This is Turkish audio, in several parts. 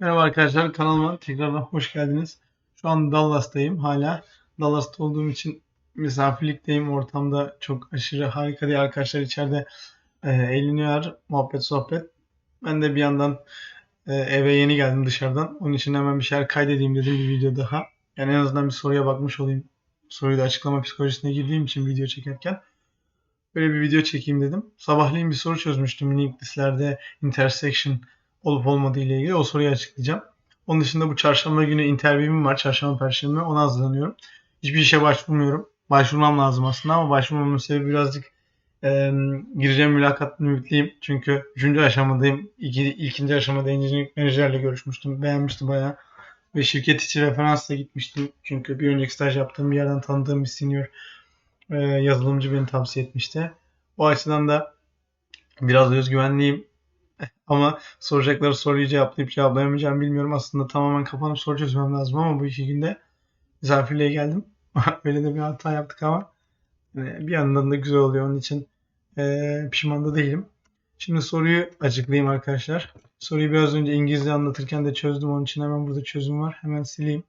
Merhaba arkadaşlar kanalıma tekrardan hoş geldiniz. Şu an Dallas'tayım hala. Dallas'ta olduğum için misafirlikteyim. Ortamda çok aşırı harika diye arkadaşlar içeride e, eğleniyor. Muhabbet sohbet. Ben de bir yandan e, eve yeni geldim dışarıdan. Onun için hemen bir şeyler kaydedeyim dedim bir video daha. Yani en azından bir soruya bakmış olayım. Soruyu da açıklama psikolojisine girdiğim için video çekerken. Böyle bir video çekeyim dedim. Sabahleyin bir soru çözmüştüm linked listelerde intersection olup olmadığı ile ilgili o soruyu açıklayacağım. Onun dışında bu çarşamba günü interview'im var. Çarşamba perşembe ona hazırlanıyorum. Hiçbir işe başvurmuyorum. Başvurmam lazım aslında ama başvurmamın sebebi birazcık e, gireceğim mülakat ümitliyim. Çünkü üçüncü aşamadayım. İki, ilkinci aşamada engineering menajerle görüşmüştüm. Beğenmişti bayağı. Ve şirket içi referansla gitmiştim. Çünkü bir önceki staj yaptığım bir yerden tanıdığım bir senior e, yazılımcı beni tavsiye etmişti. O açıdan da biraz özgüvenliyim. Ama soracakları soruyu cevaplayıp cevaplayamayacağım bilmiyorum. Aslında tamamen kapanıp soru çözmem lazım ama bu iki günde misafirliğe geldim. Öyle de bir hata yaptık ama bir yandan da güzel oluyor. Onun için pişman da değilim. Şimdi soruyu açıklayayım arkadaşlar. Soruyu biraz önce İngilizce anlatırken de çözdüm. Onun için hemen burada çözüm var. Hemen sileyim.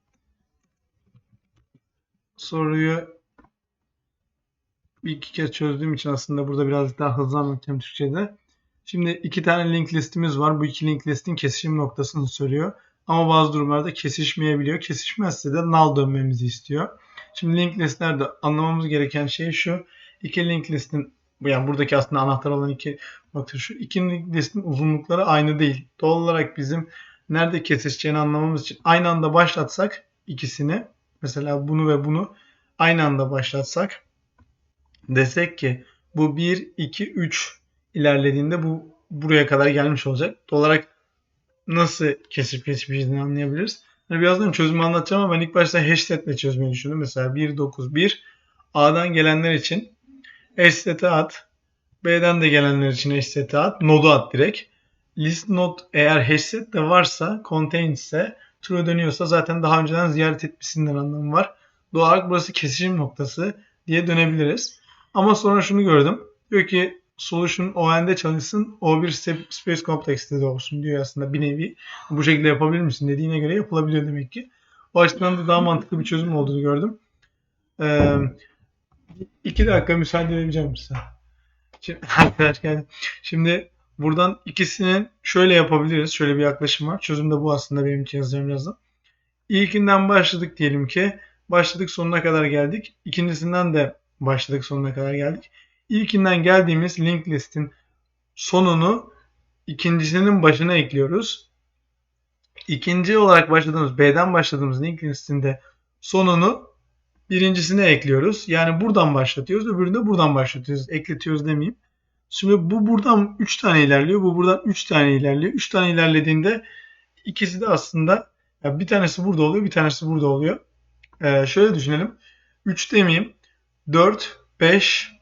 Soruyu bir iki kez çözdüğüm için aslında burada biraz daha hızlı anlatacağım Türkçe'de. Şimdi iki tane link listimiz var. Bu iki link listin kesişim noktasını söylüyor. Ama bazı durumlarda kesişmeyebiliyor. Kesişmezse de null dönmemizi istiyor. Şimdi link listlerde anlamamız gereken şey şu. İki link listin yani buradaki aslında anahtar olan iki nokta şu. İki link listin uzunlukları aynı değil. Doğal olarak bizim nerede kesişeceğini anlamamız için aynı anda başlatsak ikisini mesela bunu ve bunu aynı anda başlatsak desek ki bu 1, 2, 3 ilerlediğinde bu buraya kadar gelmiş olacak. Doğal olarak nasıl kesip kesmeyeceğini anlayabiliriz. Yani birazdan çözümü anlatacağım ama ben ilk başta hashtag ile çözmeyi düşündüm. Mesela 191 A'dan gelenler için hashset'e at. B'den de gelenler için hashset'e at. Node'u at direkt. List node eğer hashset de varsa, contain ise, true dönüyorsa zaten daha önceden ziyaret etmesinden anlamı var. Doğal olarak burası kesişim noktası diye dönebiliriz. Ama sonra şunu gördüm. Diyor ki solution ON'de çalışsın. O1 space complex'te de olsun diyor aslında bir nevi. Bu şekilde yapabilir misin dediğine göre yapılabiliyor demek ki. O açıdan da daha mantıklı bir çözüm olduğunu gördüm. Ee, iki dakika müsaade edebileceğim size. Şimdi, arkadaşlar şimdi buradan ikisinin şöyle yapabiliriz. Şöyle bir yaklaşım var. Çözüm de bu aslında benim için yazacağım birazdan. İlkinden başladık diyelim ki. Başladık sonuna kadar geldik. İkincisinden de başladık sonuna kadar geldik. İlkinden geldiğimiz link listin sonunu ikincisinin başına ekliyoruz. İkinci olarak başladığımız B'den başladığımız link listinde sonunu birincisine ekliyoruz. Yani buradan başlatıyoruz. Öbürünü de buradan başlatıyoruz. Ekletiyoruz demeyeyim. Şimdi bu buradan 3 tane ilerliyor. Bu buradan 3 tane ilerliyor. 3 tane ilerlediğinde ikisi de aslında ya bir tanesi burada oluyor. Bir tanesi burada oluyor. Ee, şöyle düşünelim. 3 demeyeyim. 4, 5,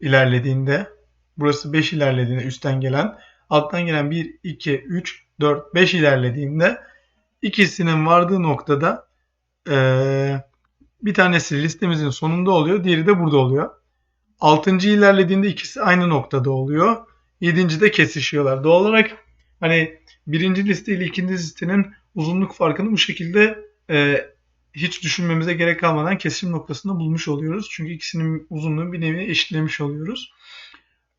ilerlediğinde burası 5 ilerlediğinde üstten gelen alttan gelen 1, 2, 3, 4, 5 ilerlediğinde ikisinin vardığı noktada ee, bir tanesi listemizin sonunda oluyor. Diğeri de burada oluyor. 6. ilerlediğinde ikisi aynı noktada oluyor. 7. de kesişiyorlar. Doğal olarak hani birinci liste ile ikinci listenin uzunluk farkını bu şekilde e, hiç düşünmemize gerek kalmadan kesim noktasında bulmuş oluyoruz. Çünkü ikisinin uzunluğunu bir nevi eşitlemiş oluyoruz.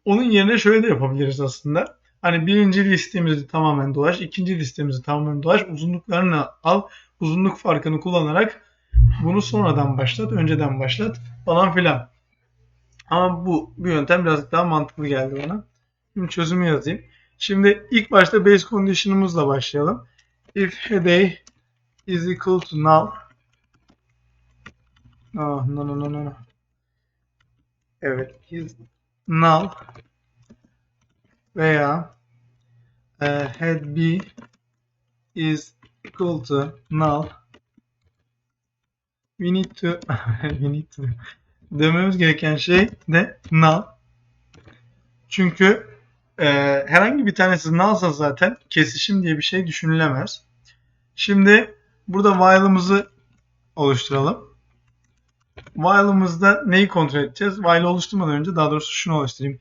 Onun yerine şöyle de yapabiliriz aslında. Hani birinci listemizi tamamen dolaş, ikinci listemizi tamamen dolaş, uzunluklarını al, uzunluk farkını kullanarak bunu sonradan başlat, önceden başlat falan filan. Ama bu bir yöntem birazcık daha mantıklı geldi bana. Şimdi çözümü yazayım. Şimdi ilk başta base condition'ımızla başlayalım. If headay is equal to null Oh, no, no, no, no, no. Evet, null veya e, head b is equal to null. We need to we need to dememiz gereken şey de null. Çünkü e, herhangi bir tanesi nullsa zaten kesişim diye bir şey düşünülemez. Şimdi burada while'ımızı oluşturalım. While'ımızda neyi kontrol edeceğiz? While oluşturmadan önce daha doğrusu şunu oluşturayım.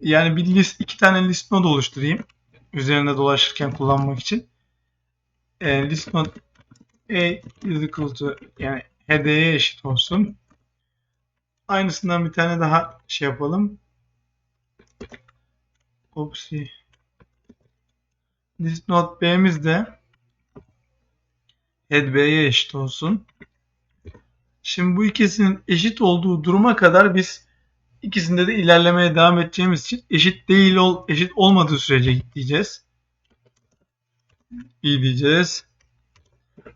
Yani bir list, iki tane list node oluşturayım. Üzerinde dolaşırken kullanmak için. e, list not a is equal to yani head'e eşit olsun. Aynısından bir tane daha şey yapalım. Opsi. List not b'miz de head b'ye eşit olsun. Şimdi bu ikisinin eşit olduğu duruma kadar biz ikisinde de ilerlemeye devam edeceğimiz için eşit değil ol eşit olmadığı sürece diyeceğiz. İyi diyeceğiz.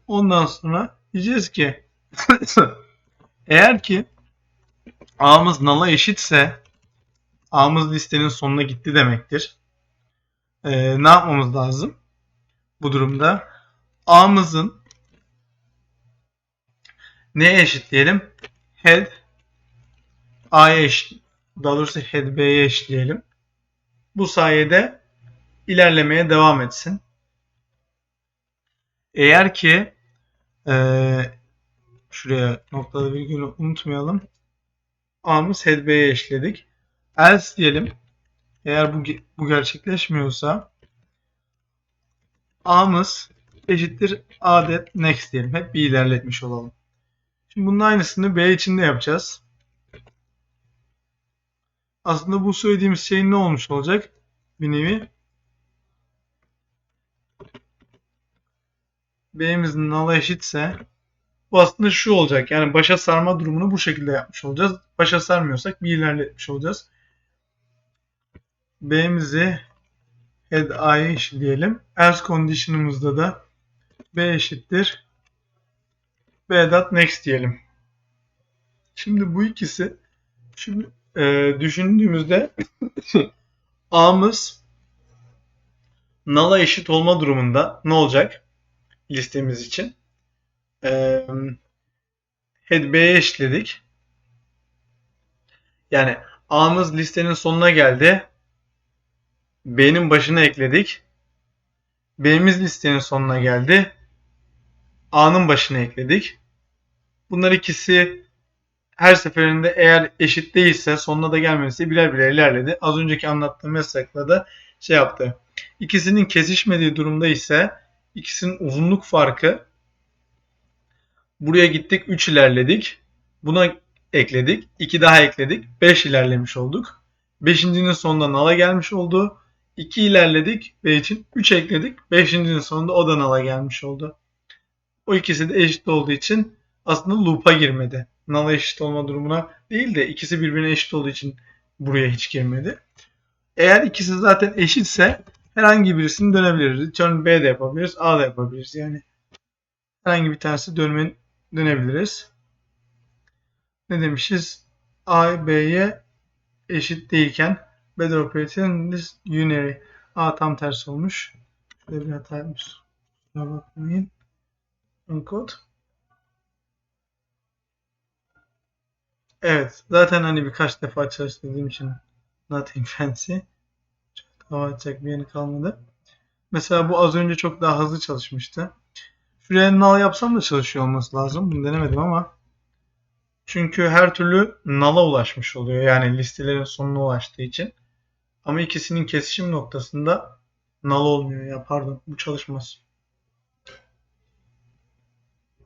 Ondan sonra diyeceğiz ki eğer ki A'mız null'a eşitse A'mız listenin sonuna gitti demektir. Ee, ne yapmamız lazım? Bu durumda A'mızın neye eşit diyelim? Head A'ya eşit. Daha doğrusu head B'ye eşitleyelim. Bu sayede ilerlemeye devam etsin. Eğer ki ee, şuraya noktalı virgülü unutmayalım. A'mız head B'ye eşledik. Else diyelim. Eğer bu, bu gerçekleşmiyorsa A'mız eşittir adet next diyelim. Hep bir ilerletmiş olalım. Şimdi bunun aynısını B için de yapacağız. Aslında bu söylediğimiz şeyin ne olmuş olacak? Bir nevi. B'miz null'a eşitse bu aslında şu olacak. Yani başa sarma durumunu bu şekilde yapmış olacağız. Başa sarmıyorsak bir ilerletmiş olacağız. B'mizi head A'ya eşitleyelim. Else condition'ımızda da B eşittir B dot next diyelim. Şimdi bu ikisi şimdi e, düşündüğümüzde A'mız null'a eşit olma durumunda ne olacak? Listemiz için. E, head B'ye eşitledik. Yani A'mız listenin sonuna geldi. B'nin başına ekledik. B'miz listenin sonuna geldi. A'nın başına ekledik. Bunlar ikisi her seferinde eğer eşit değilse sonuna da gelmemesi birer birer ilerledi. Az önceki anlattığım meslekle de şey yaptı. İkisinin kesişmediği durumda ise ikisinin uzunluk farkı buraya gittik 3 ilerledik. Buna ekledik. 2 daha ekledik. 5 ilerlemiş olduk. 5.'nin sonunda nala gelmiş oldu. 2 ilerledik B için 3 ekledik. 5.'nin sonunda o da nala gelmiş oldu. O ikisi de eşit olduğu için aslında loop'a girmedi. Null'a eşit olma durumuna değil de ikisi birbirine eşit olduğu için buraya hiç girmedi. Eğer ikisi zaten eşitse herhangi birisini dönebiliriz. Return B de yapabiliriz, A da yapabiliriz. Yani herhangi bir tanesi dönmen, dönebiliriz. Ne demişiz? A, B'ye eşit değilken better operation is unary. A tam tersi olmuş. Şöyle bir hata yapmış. Kusura bakmayın. Uncode. Evet. Zaten hani birkaç defa çalıştırdığım için nothing fancy. Çok hava atacak bir yeri kalmadı. Mesela bu az önce çok daha hızlı çalışmıştı. Şuraya null yapsam da çalışıyor olması lazım. Bunu denemedim ama. Çünkü her türlü null'a ulaşmış oluyor. Yani listelerin sonuna ulaştığı için. Ama ikisinin kesişim noktasında null olmuyor ya. Pardon. Bu çalışmaz.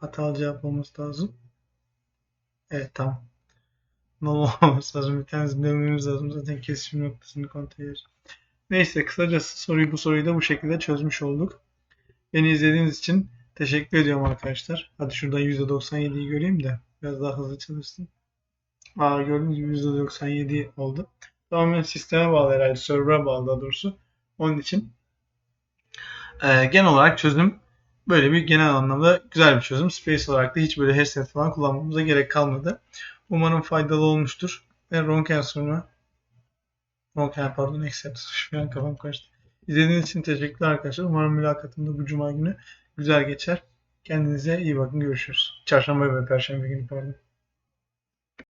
Hatalı cevap olması lazım. Evet tamam. Null olması lazım. Bir tanesi dönmemiz lazım. Zaten kesişim noktasını kontrol ederiz. Neyse kısacası soruyu bu soruyu da bu şekilde çözmüş olduk. Beni izlediğiniz için teşekkür ediyorum arkadaşlar. Hadi şuradan %97'yi göreyim de biraz daha hızlı çalışsın. Aa gördüğünüz gibi %97 oldu. Tamamen sisteme bağlı herhalde. Server'a bağlı daha doğrusu. Onun için e, genel olarak çözüm böyle bir genel anlamda güzel bir çözüm. Space olarak da hiç böyle headset falan kullanmamıza gerek kalmadı. Umarım faydalı olmuştur. Ve Ronken sonra Ronken pardon accept. Şu an kafam karıştı. İzlediğiniz için teşekkürler arkadaşlar. Umarım mülakatım da bu cuma günü güzel geçer. Kendinize iyi bakın. Görüşürüz. Çarşamba ve perşembe günü pardon.